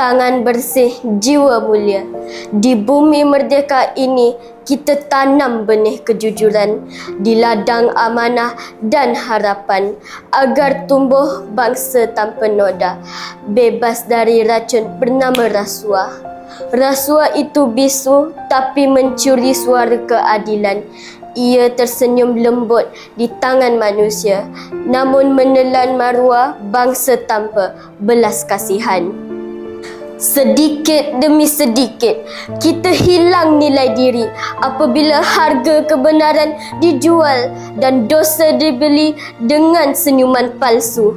tangan bersih, jiwa mulia. Di bumi merdeka ini, kita tanam benih kejujuran di ladang amanah dan harapan agar tumbuh bangsa tanpa noda, bebas dari racun bernama rasuah. Rasuah itu bisu tapi mencuri suara keadilan. Ia tersenyum lembut di tangan manusia namun menelan maruah bangsa tanpa belas kasihan. Sedikit demi sedikit kita hilang nilai diri apabila harga kebenaran dijual dan dosa dibeli dengan senyuman palsu.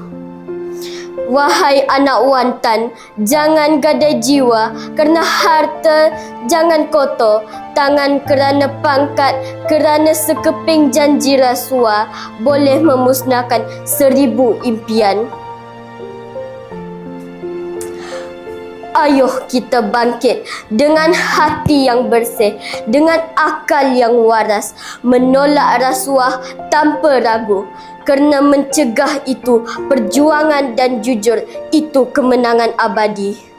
Wahai anak wantan, jangan gadai jiwa kerana harta, jangan kotor tangan kerana pangkat, kerana sekeping janji rasuah boleh memusnahkan seribu impian. Ayuh kita bangkit dengan hati yang bersih, dengan akal yang waras, menolak rasuah tanpa ragu. Kerana mencegah itu perjuangan dan jujur itu kemenangan abadi.